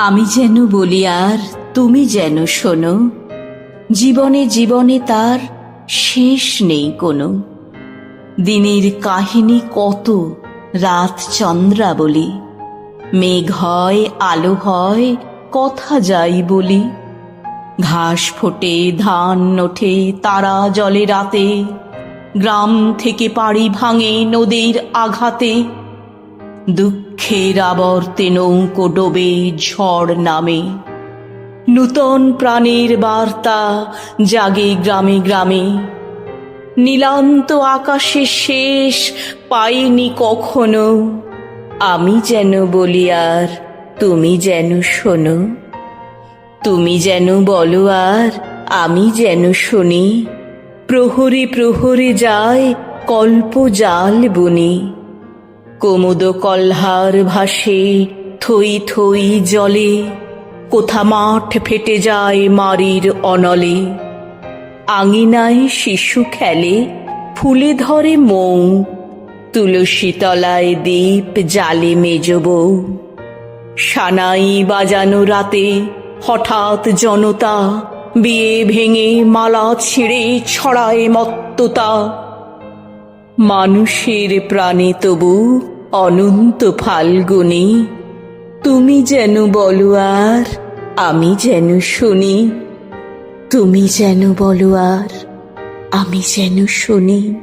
আমি যেন বলি, আর তুমি যেন শোনো, জীবনে জীবনে তার শেষ নেই কোনো। দিনের কাহিনী কত, রাত চন্দ্রা বলি। মেঘ হয়, আলো হয়, কথা যাই বলি। ঘাস ফোটে, ধান ওঠে, তারা জলে রাতে। গ্রাম থেকে পাড়ি ভাঙে, নদীর আঘাতে। দুঃখের আবর্তে নৌকো ডোবে ঝড় নামে। নূতন প্রাণের বার্তা জাগে গ্রামে গ্রামে। নীলান্ত আকাশে শেষ পাইনি কখনো। আমি যেন বলি আর তুমি যেন শোনো। তুমি যেন বলো আর আমি যেন শুনি। প্রহরে প্রহরে যায় কল্প জাল বুনি। কোমোদ কলহার ভাসে, থই থই জলে। কোথা মাঠ ফেটে যায় মারির অনলে। আঙিনায় শিশু খেলে, ফুলে ধরে মৌ। তুলসী তলায় দীপ জালে মেজব সানাই বাজানো রাতে, হঠাৎ জনতা, বিয়ে ভেঙে মালা ছিঁড়ে ছড়ায় মত্ততা। মানুষের প্রাণে তবু অনন্ত ফাল্গুনে। তুমি যেন বলো আর, আমি যেন শুনি। তুমি যেন বলো আর, আমি যেন শুনি।